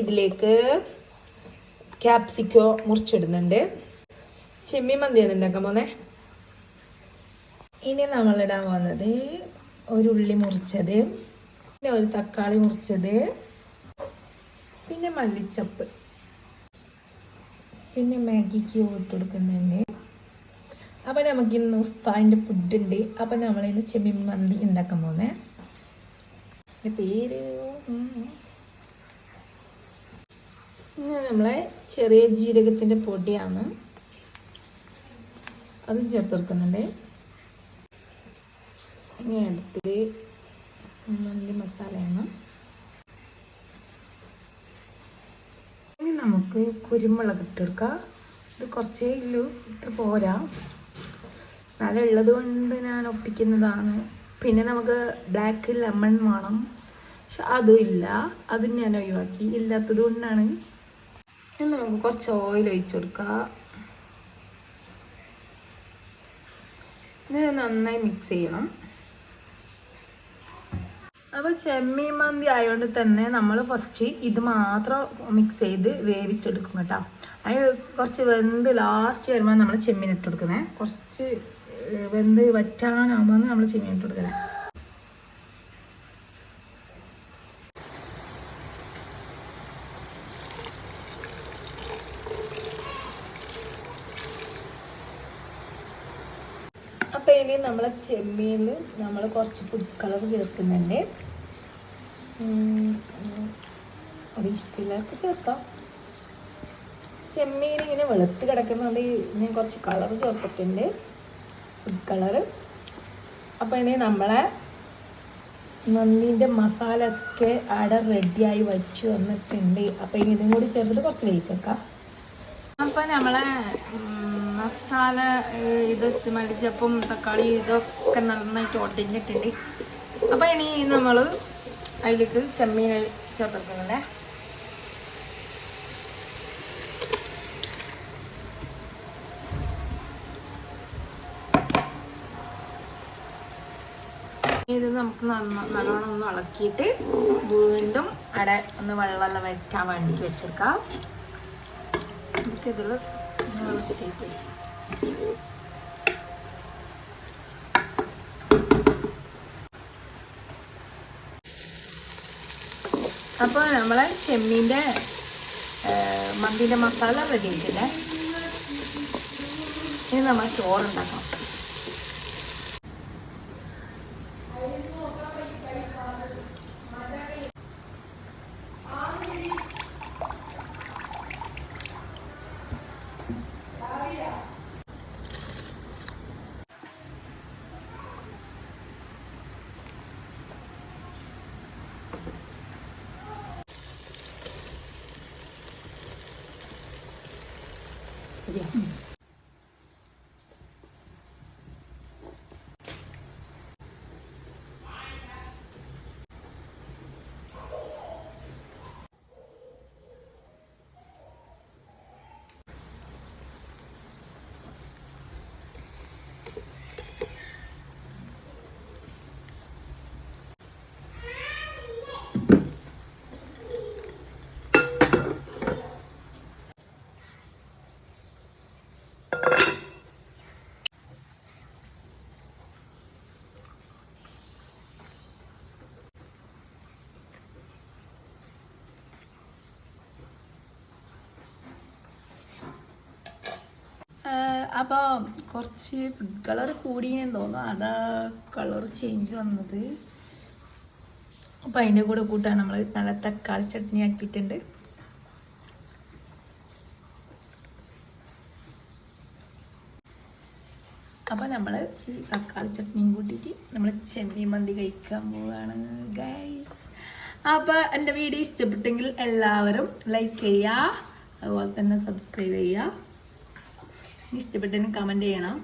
ഇതിലേക്ക് ക്യാപ്സിക്കോ മുറിച്ചിടുന്നുണ്ട്. ചെമ്മീൻ മന്തി ഉണ്ടാക്കാൻ പോന്നെ. ഇനി നമ്മളിടാൻ പോകുന്നത് ഒരു ഉള്ളി മുറിച്ചത് പിന്നെ ഒരു തക്കാളി മുറിച്ചത് പിന്നെ മല്ലിച്ചപ്പ് പിന്നെ മാഗി ക്യൂബ് ഇട്ട് കൊടുക്കുന്നുണ്ട് അപ്പം നമുക്ക് ഇന്ന് ഉസ്താദിന്റെ ഫുഡ് ഉണ്ട്. അപ്പം നമ്മളിന്ന് ചെമ്മീൻ മന്തി ഉണ്ടാക്കാൻ എന്റെ പേര് പിന്നെ നമ്മളെ ചെറിയ ജീരകത്തിന്റെ പൊടിയാണ്. അതും ചേർത്ത് കൊടുക്കുന്നുണ്ട്. ഇനി അടുത്തത് മല്ലി മസാലയാണ്. ഇനി നമുക്ക് കുരുമുളക് ഇട്ട് ഇത് കുറച്ചേ ഉള്ളൂ ഇത്ര പോരാ. നല്ല ഉള്ളത് കൊണ്ട് ഞാൻ ഒപ്പിക്കുന്നതാണ്. പിന്നെ നമുക്ക് ബ്ലാക്ക് ലെമൺ വേണം. പക്ഷെ അതും ഇല്ല. അതും ഞാൻ ഒഴിവാക്കി. ഇല്ലാത്തത് കൊണ്ടാണ് ഇനി നമുക്ക് കുറച്ച് ഓയിൽ ഒഴിച്ചു കൊടുക്കാം. ഇത് നന്നായി മിക്സ് ചെയ്യണം. അപ്പോൾ ചെമ്മീൻ മന്തി ആയതുകൊണ്ട് തന്നെ നമ്മൾ ഫസ്റ്റ് ഇത് മാത്രം മിക്സ് ചെയ്ത് വേവിച്ചെടുക്കും കേട്ടോ. അതിന് കുറച്ച് വെന്ത് ലാസ്റ്റ് വരുമ്പോൾ നമ്മൾ ചെമ്മീൻ ഇട്ട് കൊടുക്കുന്നത് കുറച്ച് വെന്ത് വറ്റാനാകുമ്പോൾ നമ്മൾ ചെമ്മീൻ ഇട്ട് കൊടുക്കുന്നത് അപ്പോൾ ഇനി നമ്മൾ ചെമ്മീനിൽ നമ്മൾ കുറച്ച് ഫുഡ് കളർ ചേർക്കുന്നുണ്ട്. ഇഷ്ടമില്ലാത്ത ചേർക്കാം. ചെമ്മീൻ ഇങ്ങനെ വെളുത്ത് കിടക്കുന്നുണ്ട് ഞാൻ കുറച്ച് കളർ ചേർത്തിട്ടുണ്ട്. ഫുഡ് കളറ് അപ്പോൾ ഇനി നമ്മളെ നന്ദീന്റെ മസാല ഒക്കെ അവിടെ റെഡിയായി വച്ച് വന്നിട്ടുണ്ട്. അപ്പോൾ ഇനി ഇതും കൂടി ചേർത്തിട്ട് കുറച്ച് വേവിച്ചേക്കാം അപ്പം നമ്മളെ മസാല ഇത് മല്ലിച്ചപ്പും തക്കാളി ഇതൊക്കെ നന്നായിട്ട് ഒടിഞ്ഞിട്ടുണ്ട്. അപ്പം ഇനി നമ്മൾ അതിലേക്ക് ചെമ്മീൻ ചേർത്തിട്ടുണ്ട് ഇത് നമുക്ക് നല്ലോണം ഒന്ന് ഇളക്കിയിട്ട് വീണ്ടും അവിടെ ഒന്ന് വെള്ളം വേണ്ടി വേണ്ടിയിട്ട് വെച്ചെടുക്കാം നമുക്കിതിൽ വൃത്തിയായിട്ട് അപ്പോൾ നമ്മളെ ചെമ്മീൻ്റെ മന്തിൻ്റെ മസാല റെഡി ആയിട്ടില്ലേ ഇനി നമ്മൾ ചോറുണ്ടാക്കണം 两。嗯 അപ്പോൾ കുറച്ച് ഫുഡ് കളർ കൂടിയെന്ന് തോന്നുന്നു. അതാ കളർ ചേഞ്ച് വന്നത്. അപ്പോൾ അതിന്റെ കൂടെ കൂട്ടാൻ നമ്മൾ നല്ല തക്കാളി ചട്നി ആക്കിയിട്ടുണ്ട്. അപ്പോൾ നമ്മൾ ഈ തക്കാളി ചട്നിയും കൂട്ടിയിട്ട് നമ്മൾ ചെമ്മീൻ മന്തി കഴിക്കാൻ പോവുകയാണ് ഗൈസ് അപ്പോൾ എന്റെ വീഡിയോ ഇഷ്ടപ്പെട്ടെങ്കിൽ എല്ലാവരും ലൈക്ക് ചെയ്യുക. അതുപോലെ തന്നെ സബ്സ്ക്രൈബ് ചെയ്യുക. ഇഷ്ടപ്പെട്ടതിന് കമന്റ് ചെയ്യണം.